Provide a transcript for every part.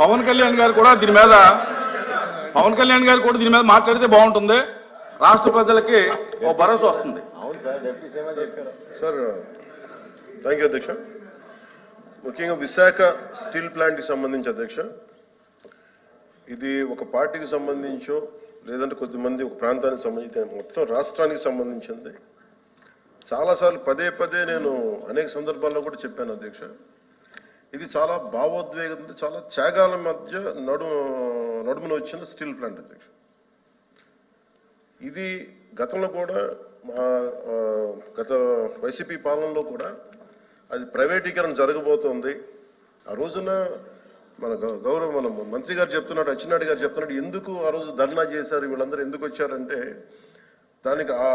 పవన్ కళ్యాణ్ గారు కూడా దీని మీద పవన్ కళ్యాణ్ గారు కూడా దీని మీద మాట్లాడితే బాగుంటుంది. రాష్ట్ర ప్రజలకి ఓ భరోసా వస్తుంది. సార్ థ్యాంక్ యూ అధ్యక్ష. ముఖ్యంగా విశాఖ స్టీల్ ప్లాంట్కి సంబంధించి అధ్యక్ష. ఇది ఒక పార్టీకి సంబంధించో లేదంటే కొద్దిమంది ఒక ప్రాంతానికి సంబంధించి మొత్తం రాష్ట్రానికి సంబంధించింది. చాలాసార్లు పదే పదే నేను అనేక సందర్భాల్లో కూడా చెప్పాను అధ్యక్ష. ఇది చాలా భావోద్వేగం చాలా త్యాగాల మధ్య నడు నడుమున వచ్చిన స్టీల్ ప్లాంట్ అధ్యక్ష. ఇది గతంలో కూడా మా గత వైసీపీ పాలనలో కూడా అది ప్రైవేటీకరణ జరగబోతోంది. ఆ రోజున మన గౌరవ మన మంత్రి గారు చెప్తున్నాడు అచ్చెన్నాయుడు గారు చెప్తున్నాడు ఎందుకు ఆ రోజు ధర్నా చేశారు వీళ్ళందరూ ఎందుకు వచ్చారంటే దానికి ఆ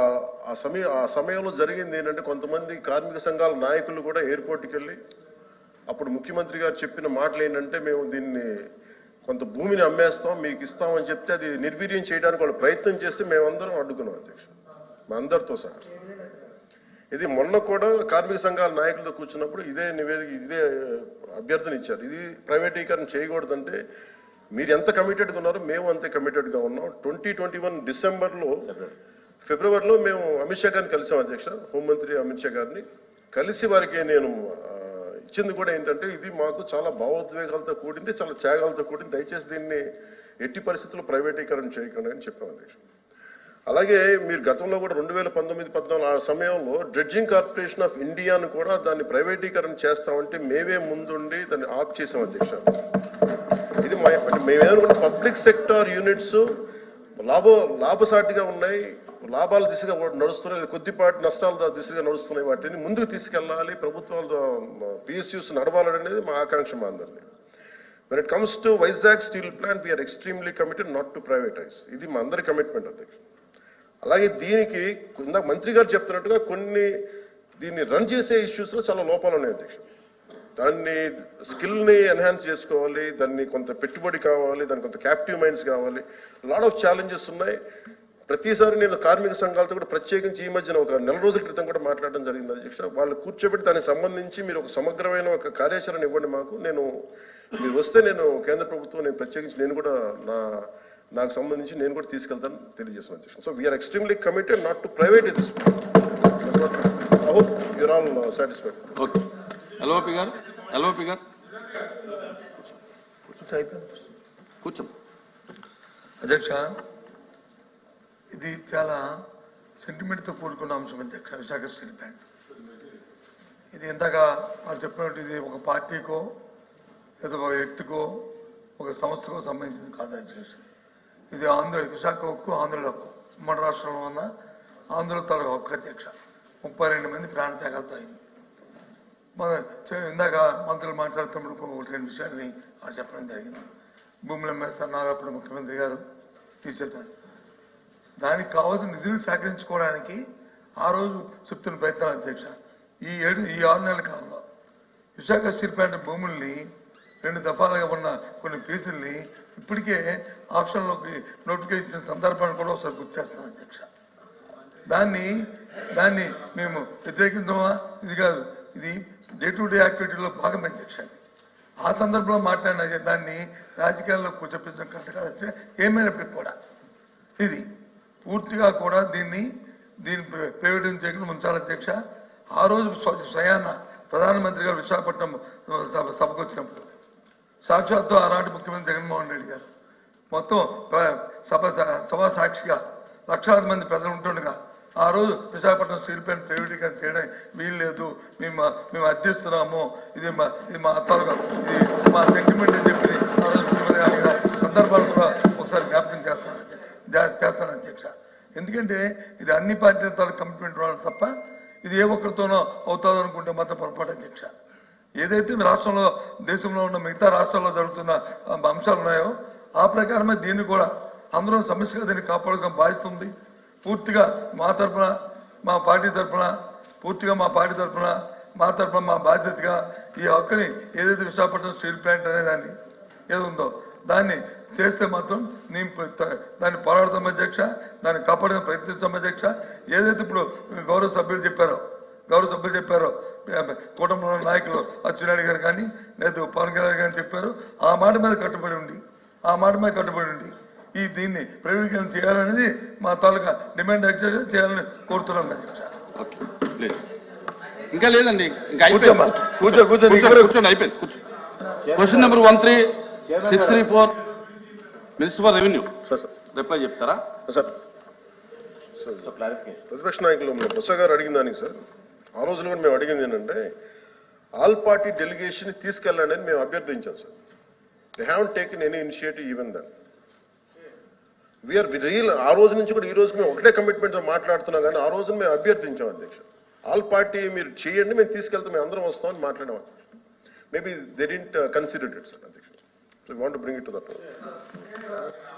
ఆ సమయం ఆ సమయంలో జరిగింది ఏంటంటే కొంతమంది కార్మిక సంఘాల నాయకులు కూడా ఎయిర్పోర్ట్కి వెళ్ళి అప్పుడు ముఖ్యమంత్రి గారు చెప్పిన మాటలు ఏంటంటే మేము దీన్ని కొంత భూమిని అమ్మేస్తాం మీకు ఇస్తామని చెప్తే అది నిర్వీర్యం చేయడానికి వాళ్ళు ప్రయత్నం చేస్తే మేమందరం అడ్డుకున్నాం అధ్యక్ష. మా అందరితో సహా. ఇది మొన్న కూడా కార్మిక సంఘాల నాయకులతో కూర్చున్నప్పుడు ఇదే నివేదిక ఇదే అభ్యర్థన ఇచ్చారు. ఇది ప్రైవేటీకరణ చేయకూడదంటే మీరు ఎంత కమిటెడ్గా ఉన్నారో మేము అంతే కమిటెడ్గా ఉన్నాం. ట్వంటీ ట్వంటీ వన్ డిసెంబర్లో ఫిబ్రవరిలో మేము అమిత్ షా గారిని కలిసాం అధ్యక్ష హోంమంత్రి అమిత్ షా గారిని. కలిసి వారికి నేను ఇచ్చింది కూడా ఏంటంటే ఇది మాకు చాలా భావోద్వేగాలతో కూడింది చాలా త్యాగాలతో కూడింది. దయచేసి దీన్ని ఎట్టి పరిస్థితుల్లో ప్రైవేటీకరణ చేయకండి అని చెప్పాం అధ్యక్ష అలాగే మీరు గతంలో కూడా రెండు వేల పంతొమ్మిది పద్నాలుగు ఆ సమయంలో డ్రెడ్జింగ్ కార్పొరేషన్ ఆఫ్ ఇండియాను కూడా దాన్ని ప్రైవేటీకరణ చేస్తామంటే మేమే ముందుండి దాన్ని ఆఫ్ చేసాం అధ్యక్ష. ఇది మేమేమనుకుంటే పబ్లిక్ సెక్టార్ యూనిట్స్ లాభ లాభసాటిగా ఉన్నాయి లాభాల దిశగా నడుస్తున్నాయి కొద్దిపాటి నష్టాల దిశగా నడుస్తున్నాయి వాటిని ముందుకు తీసుకెళ్ళాలి. ప్రభుత్వాలు పిఎస్యూస్ నడవాలనేది మా ఆకాంక్ష మా అందరిది. When it comes to Vizag steel plant we're extremely committed not to privatise ఇది మా అందరి కమిట్మెంట్ అధ్యక్ష. అలాగే దీనికి ఇందాక మంత్రి గారు చెప్తున్నట్టుగా కొన్ని దీన్ని రన్ చేసే ఇష్యూస్లో చాలా లోపాలు ఉన్నాయి అధ్యక్ష. దాన్ని స్కిల్ని ఎన్హాన్స్ చేసుకోవాలి దాన్ని కొంత పెట్టుబడి కావాలి దానికి కొంత క్యాప్టివ్ మైండ్స్ కావాలి. లాట్ ఆఫ్ ఛాలెంజెస్ ఉన్నాయి. ప్రతిసారి నేను కార్మిక సంఘాలతో కూడా ప్రత్యేకించి ఈ మధ్యన ఒక నెల రోజుల క్రితం కూడా మాట్లాడడం జరిగింది అధ్యక్ష. వాళ్ళు కూర్చోబెట్టి దానికి సంబంధించి మీరు ఒక సమగ్రమైన ఒక కార్యాచరణ ఇవ్వండి మాకు. నేను మీరు వస్తే నేను కేంద్ర ప్రభుత్వం నేను ప్రత్యేకించి నేను కూడా నా నాకు సంబంధించి నేను కూడా తీసుకెళ్తాను తెలియజేస్తాను అధ్యక్ష. So we're extremely committed not to private is I hope you're all satisfied okay LOP garu LOP garu. కూర్చో అధ్యక్ష ఇది చాలా సెంటిమెంట్తో కూడుకున్న అంశం అధ్యక్ష విశాఖ స్టీల్ ప్లాంట్. ఇది ఇందాక వారు చెప్పినట్టు ఇది ఒక పార్టీకో లేదా ఒక వ్యక్తికో ఒక సంస్థకో సంబంధించింది కాదు అధ్యక్ష. ఇది ఆంధ్ర విశాఖ హక్కు ఆంధ్రుల హక్కు. ఉమ్మడి రాష్ట్రంలో ఉన్న ఆంధ్రుల తాలూకు హక్కు అధ్యక్ష. ముప్పై రెండు మంది ప్రాణత్యాగాలతో అయింది. మన ఇందాక మంత్రులు మాట్లాడుతున్నప్పుడు ఒకటి రెండు విషయాన్ని ఆడ చెప్పడం జరిగింది. భూములు అమ్మేస్తున్నారు అప్పుడు ముఖ్యమంత్రి గారు తీసేద్దారు దానికి కావాల్సిన నిధులు సేకరించుకోవడానికి ఆ రోజు చెప్తున్న ప్రయత్నం అధ్యక్ష. ఈ ఏడు ఈ ఆరు నెలల కాలంలో విశాఖ స్టీల్ ప్లాంట్ భూముల్ని రెండు దఫాలుగా ఉన్న కొన్ని పీసుల్ని ఇప్పటికే ఆప్షన్లోకి నోటిఫికేషన్ సందర్భాన్ని కూడా ఒకసారి గుర్తు చేస్తాను అధ్యక్ష. దాన్ని దాన్ని మేము వ్యతిరేకించమా ఇది కాదు. ఇది డే టు డే యాక్టివిటీలో భాగం అధ్యక్ష అది ఆ సందర్భంలో మాట్లాడిన దాన్ని రాజకీయాల్లో కూర్చోపించడం కరెక్ట్ కాదు ఏమైనప్పటికీ కూడా. ఇది పూర్తిగా కూడా దీన్ని దీన్ని ప్ర- ప్రైవేటైజ్ చేయకుండా ఉంచాలి అధ్యక్ష. ఆ రోజు సయాన స్వయాన ప్రధానమంత్రి గారు విశాఖపట్నం సభ సభకు వచ్చినప్పుడు. సాక్షాత్తు ఆనాటి ముఖ్యమంత్రి జగన్మోహన్ రెడ్డి గారు. మొత్తం సభ సభా సాక్షిగా లక్షలాది మంది ప్రజలు ఉంటుండగా ఆ రోజు విశాఖపట్నం స్టీల్ ప్లాంట్ ప్రైవేటీకరణ చేయడం వీలు లేదు. మేము మేము అర్థిస్తున్నాము. ఇది మా ఇది మా తాలూకా ఇది మా సెంటిమెంట్ అని చెప్పి ఆ రోజు ముఖ్యమంత్రి సందర్భాలు కూడా ఒకసారి జ్ఞాపకం చేస్తాను జా- చేస్తాను అధ్యక్ష. ఎందుకంటే ఇది అన్ని పార్టీల కమిట్మెంట్ వాళ్ళు తప్ప ఇది ఏ ఒక్కరితోనో అవుతుంది అనుకుంటే మాత్రం పొరపాటు అధ్యక్ష. ఏదైతే మీ రాష్ట్రంలో దేశంలో ఉన్న మిగతా రాష్ట్రాల్లో జరుగుతున్న అంశాలు ఉన్నాయో ఆ ప్రకారమే దీన్ని కూడా అందరం సమస్యగా దీన్ని కాపాడుకోవడం బాధిస్తుంది పూర్తిగా మా తరపున మా పార్టీ తరఫున పూర్తిగా మా పార్టీ తరపున మా తరపున మా బాధ్యతగా ఈ హక్కుని ఏదైతే విశాఖపట్నం స్టీల్ ప్లాంట్ అనే దాన్ని ఏది ఉందో దాన్ని చేస్తే మాత్రం నేను దాన్ని పోరాడతాం అధ్యక్ష దాన్ని కాపాడడం ప్రయత్నిస్తాం అధ్యక్ష. ఏదైతే ఇప్పుడు గౌరవ సభ్యులు చెప్పారో గౌరవ సభ్యులు చెప్పారో కుటుంబంలో నాయకులు అచ్చెన్నాయుడు గారు కానీ లేదా పవన్ కళ్యాణ్ గారు చెప్పారు ఆ మాట మీద కట్టుబడి ఉండి ఆ మాట మీద కట్టుబడి ఉండి ఈ దీన్ని ప్రైవేటీకరణ చేయాలనేది మా తాలూకా డిమాండ్ యాక్చువల్గా చేయాలని కోరుతున్నాం అధ్యక్ష ఇంకా లేదండి. ఇంకా కూర్చో, కూర్చోండి అయిపోయింది. కూర్చో. Question number one three six three four minister for revenue reply చెప్తారా? సార్ సార్ ప్రతిపక్ష నాయకులు బొత్స గారు అడిగిన దానికి సార్ ఆ రోజున కూడా మేము అడిగింది ఏంటంటే ఆల్ పార్టీ డెలిగేషన్ తీసుకెళ్ళండి అని మేము అభ్యర్థించాం sir they have taken any initiative even then we're real ఆ రోజు నుంచి కూడా ఈ రోజు మేము ఒకటే కమిట్మెంట్తో మాట్లాడుతున్నాం కానీ ఆ రోజున మేము అభ్యర్థించాం అధ్యక్ష. ఆల్ పార్టీ మీరు చేయండి మేము తీసుకెళ్తాం మేము అందరం వస్తామని మాట్లాడాం maybe they didn't consider it sir అధ్యక్ష. So want bring it to that